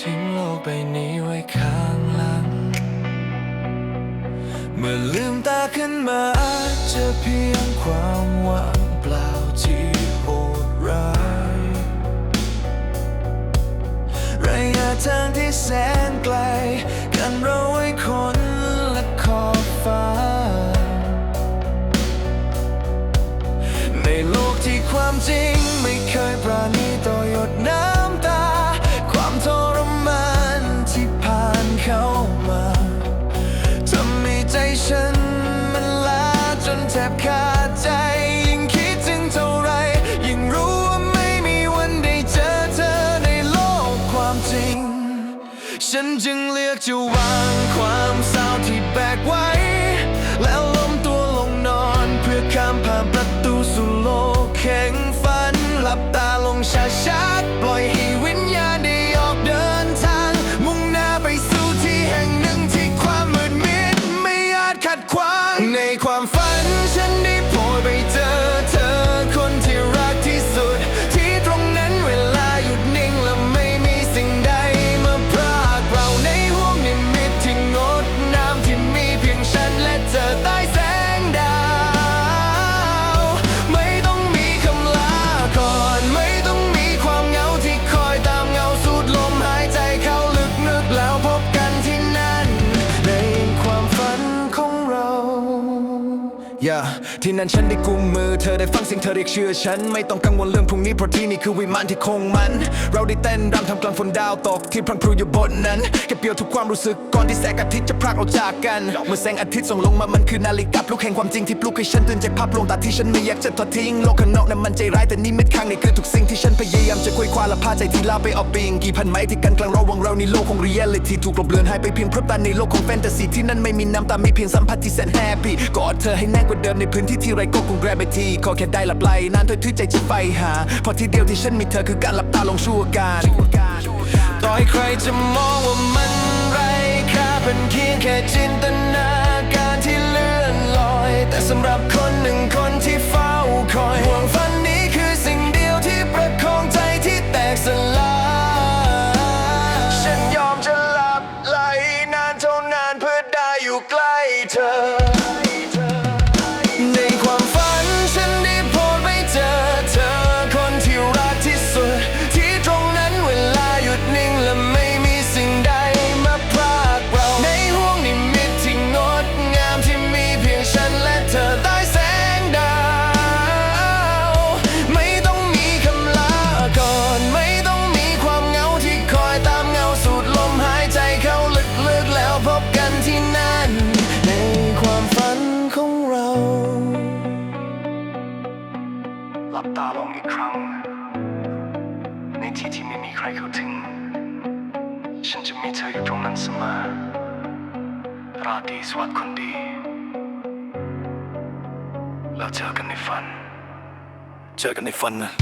ทิ้งโลกใบนี้ไว้ข้างหลัง เมื่อลืมตาขึ้นมาเจอเพียงความหวังเปล่าที่โหดร้ายระยะทางที่แสนไกลกันระหว่า บขาดใจ ยิ่งคิดถึงเท่าไร ยิ่งรู้ว่าไม่มีวันได้เจอเธอในโลกความจริง ฉันจึงเลือกจะวางความเศร้าที่แบกไว้ แล้วล้มตัวลงนอนเพื่อข้ามผ่านประตูสู่โลกแข่งฝัน หลับตาลงช้าๆ ย่าที่นั่นฉันได้กุมมือเธอได้ฟังเสียงเธอเรียกชื่อฉัน ไม่ต้องกังวลเรื่องพรุ่งนี้เพราะที่นี่คือวิมานที่คงมัน เราได้เต้นรำทำกลางฝนดาวตกที่พรังพรูอยู่บนนั้นเก็บเกี่ยวทุกความรู้สึกก่อนที่แสงอาทิตย์จะพรากเราจากกัน เมื่อแสงอาทิตย์ส่องลงมามันคือนาฬิกาปลุกแห่งความจริงที่ปลุกให้ฉันตื่นจากภาพลวงตาที่ฉันไม่อยากจะทอดทิ้งโลกข้างนอกนั้นมันใจร้ายแต่นี่มิดข้างในคือทุกสิ่งที่ฉันพยายาม ว้าและพาใจที่ลาไปเอาปิงกี่พันไม้ที่กันกลางระหว่างเราในโลกของเรียลิตี้ถูกกลบเลือนหายไปเพียงเพราะตาในโลกของแฟนตาซีที่นั่นไม่มีน้ำตามีเพียงสัมผัสที่แสนแฮปปี้กอดเธอให้แน่นกว่าเดิมในพื้นที่ที่ไรก็คงแกรบไปทีขอแค่ได้หลับไหลนานเธอที่ใจจะไปหาเพราะที่เดียวที่ฉันมีเธอคือการหลับตาลงชั่วการต่อให้ใครจะมองว่ามันไรค่าเป็นเพียงแค่จินตนา ใที่ที่ไม่มีใครเข้าถึง ฉันจะมีเธออยู่ตรงนั้นเสมอ ราตรีสวัสดิ์คนดี แล้วเจอกันในฝัน เจอกันในฝันนะ